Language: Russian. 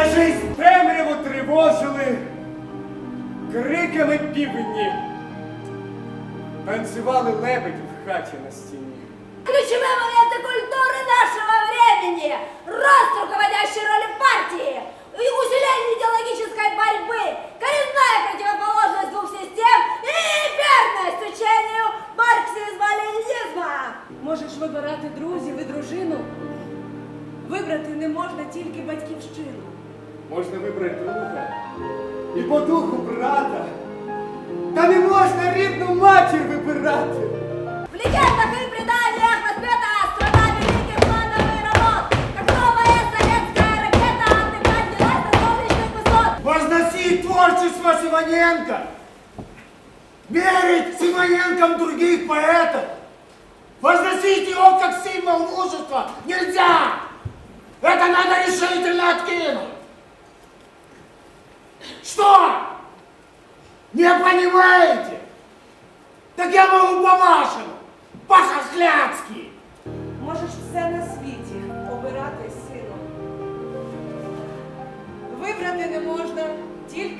Моя жизнь темряву тривожили криками півні. Танцювали лебеді в хаті на стіні. Ключевые моменты культуры нашего времени. Рост руководящей роли партии. И усиление идеологической борьбы. Коренная противоположность двух систем. И верность учению марксизма-ленинизма. Можеш вибирати друзів і дружину. Вибрати не можна тільки батьківщину. Можна вибрати друга і по духу брата. Та не можна рідну матір вибирати. В легендах и преданиях воспета страна великих планов и работ. Как новая советская ракета антикандидат до солнечных высот. Возносить творчество Симоненко, верить Симоненком других поэтов, возносить его как символ мужества нельзя! Это надо решительно откинуть! Не понимаете? Так я могу по-вашему, по-хохляцки! Можеш все на світі обирати сину. Вибрати не можна тільки батьківщину.